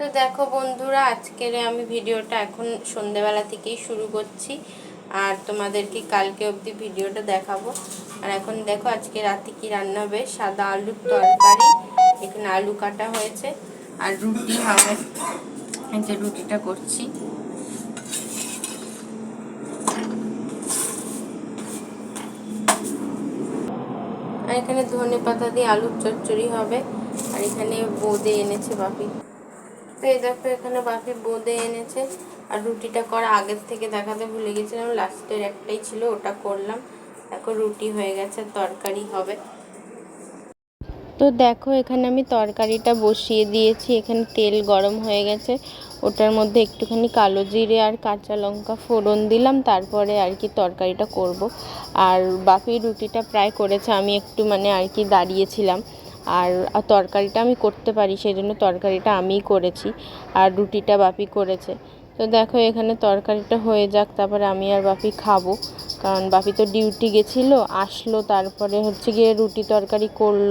তো দেখো বন্ধুরা, আজকের আমি ভিডিওটা এখন সন্ধেবেলা থেকেই শুরু করছি। আর তোমাদেরকে কালকে অবধি ভিডিওটা দেখাবো। আর এখন দেখো আজকে রাতে কি রান্না হবে। সাদা আলুর তরকারি, এখানে আলু কাটা হয়েছে। আর রুটি হবে। যে রুটিটা করছি। আর এখানে ধনে পাতা দিয়ে আলুর চচ্চড়ি হবে। আর এখানে বোঁদে এনেছে বাপি। তো এই দেখো, এখানে বাপি বোঁদে এনেছে। আর রুটিটা করা আগের থেকে দেখাতে ভুলে গেছিলাম, লাস্টের একটাই ছিল, ওটা করলাম। এখন রুটি হয়ে গেছে তরকারি হবে। তো দেখো, এখানে আমি তরকারিটা বসিয়ে দিয়েছি। এখানে তেল গরম হয়ে গেছে। ওটার মধ্যে একটুখানি কালো জিরে আর কাঁচা লঙ্কা ফোড়ন দিলাম, তারপরে আর কি তরকারিটা করব। আর বাপি রুটিটা প্রায় করেছে, আমি একটু মানে আর কি দাঁড়িয়েছিলাম। আর তরকারিটা আমি করতে পারি সেই জন্য তরকারিটা আমিই করেছি, আর রুটিটা বাপি করেছে। তো দেখো, এখানে তরকারিটা হয়ে যাক, তারপরে আমি আর বাপি খাব, কারণ বাপি তো ডিউটি গেছিল, আসলো, তারপরে হচ্ছে গিয়ে রুটি তরকারি করল,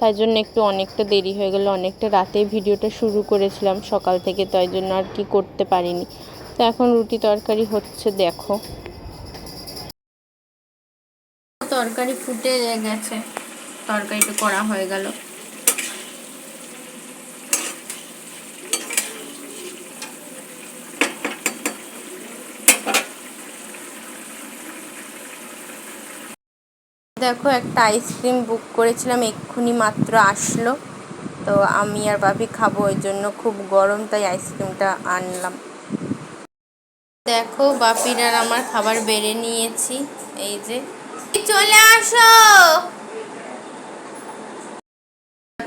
তাই জন্য একটু অনেকটা দেরি হয়ে গেলো, অনেকটা রাতে ভিডিওটা শুরু করেছিলাম সকাল থেকে, তাই জন্য আর কি করতে পারিনি। তো এখন রুটি তরকারি হচ্ছে, দেখো। তরকারি ফুটে গেছে। তরকারিটা করা হয়ে গেল। দেখো, একটা আইসক্রিম বুক করেছিলাম, এক্ষুনি মাত্র আসলো। তো আমি আর ভাবি খাব, ওই জন্য খুব গরম, তাই আইসক্রিমটা আনলাম। দেখো, বাপির আমার খাবার বেড়ে নিয়েছি। এই যে। চলে আসো!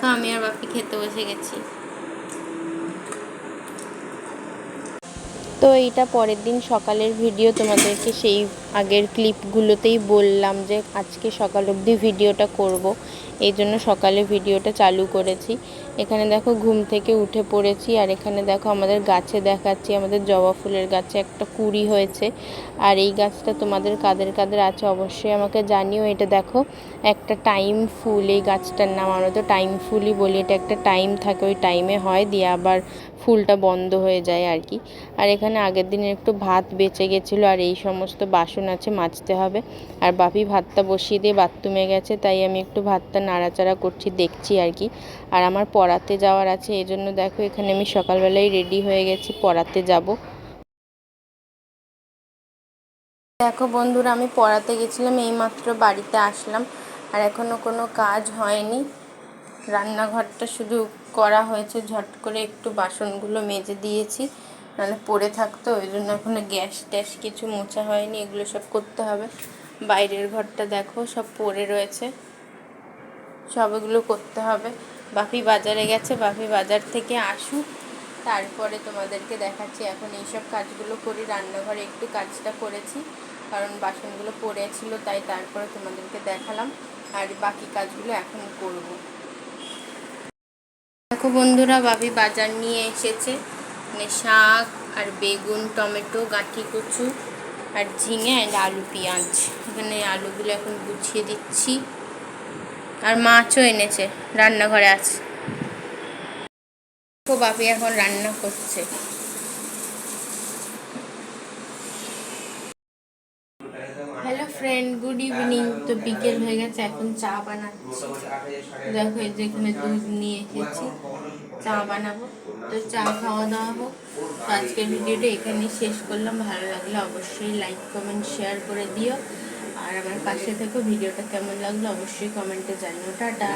দেখো আমি আর বাপি খেতে বসে গেছি। তো এইটা পরের দিন সকালের ভিডিও তোমাদেরকে সেই আগের ক্লিপগুলোতেই বললাম যে আজকে সকাল অবধি ভিডিওটা করব। এই জন্য সকালে ভিডিওটা চালু করেছি। এখানে দেখো ঘুম থেকে উঠে পড়েছি আর এখানে দেখো আমাদের গাছে দেখাচ্ছি, আমাদের জবা ফুলের গাছে একটা কুড়ি হয়েছে। আর এই গাছটা তোমাদের কাদের কাদের আছে অবশ্যই আমাকে জানিও। এটা দেখো একটা টাইম ফুল, এই গাছটার নাম আমরা তো টাইম ফুলই বলি। এটা একটা টাইম থাকে, ওই টাইমে হয় দিয়ে আবার ফুলটা বন্ধ হয়ে যায় আর কি। আর এখানে আগের দিনের একটু ভাত বেঁচে গেছিল আর এই সমস্ত বাসন আছে, মাজতে হবে। আর বাপি ভাতটা বসিয়ে দিয়ে বাথরুমে গেছে, তাই আমি একটু ভাতটা নাড়াচাড়া করছি, দেখছি আর কি। আর আমার পড়াতে যাওয়ার আছে এই জন্য দেখো এখানে আমি সকালবেলায় রেডি হয়ে গেছি, পড়াতে যাব। দেখো বন্ধুরা, আমি পড়াতে গেছিলাম, এইমাত্র বাড়িতে আসলাম, আর এখনও কোনো কাজ হয়নি। রান্নাঘরটা শুধু করা হয়েছে, ঝট করে একটু বাসনগুলো মেজে দিয়েছি। নাহলে পড়ে থাকতো, ওই জন্য এখনও গ্যাস ট্যাস কিছু মোছা হয়নি, এগুলো সব করতে হবে। বাইরের ঘরটা দেখো, সব পড়ে রয়েছে। সব এগুলো করতে হবে। বাপি বাজারে গেছে, বাপি বাজার থেকে আসুক, তারপরে তোমাদেরকে দেখাচ্ছি। এখন এইসব কাজগুলো করি, রান্নাঘরে একটু কাজটা করেছি, কারণ বাসনগুলো পড়েছিল, তাই তারপরে তোমাদেরকে দেখালাম। আর বাকি কাজগুলো এখন করব। দেখো বন্ধুরা, বাপি বাজার নিয়ে এসেছে। মানে শাক আর বেগুন, টমেটো, গাঁঠি কচু আর ঝিঙে অ্যান্ড আলু পেঁয়াজ। এখানে আলুগুলো এখন গুছিয়ে দিচ্ছি। আর মাছও এনেছে, রান্নাঘরে আছে। বাপি এখন রান্না করছে। হ্যালো ফ্রেন্ড গুড ইভিনিং তো বিকেল হয়ে গেছে, এখন চা বানাচ্ছি। দেখো এখানে দুধ নিয়ে এসেছি। চা বানাবো। তো চা খাওয়া দাওয়া হোক। তো আজকের ভিডিওটা এখানেই শেষ করলাম। ভালো লাগলে অবশ্যই লাইক কমেন্ট শেয়ার করে দিও। আর আমার পাশে থেকো ভিডিওটা কেমন লাগল অবশ্যই কমেন্টে জানিও। টাটা।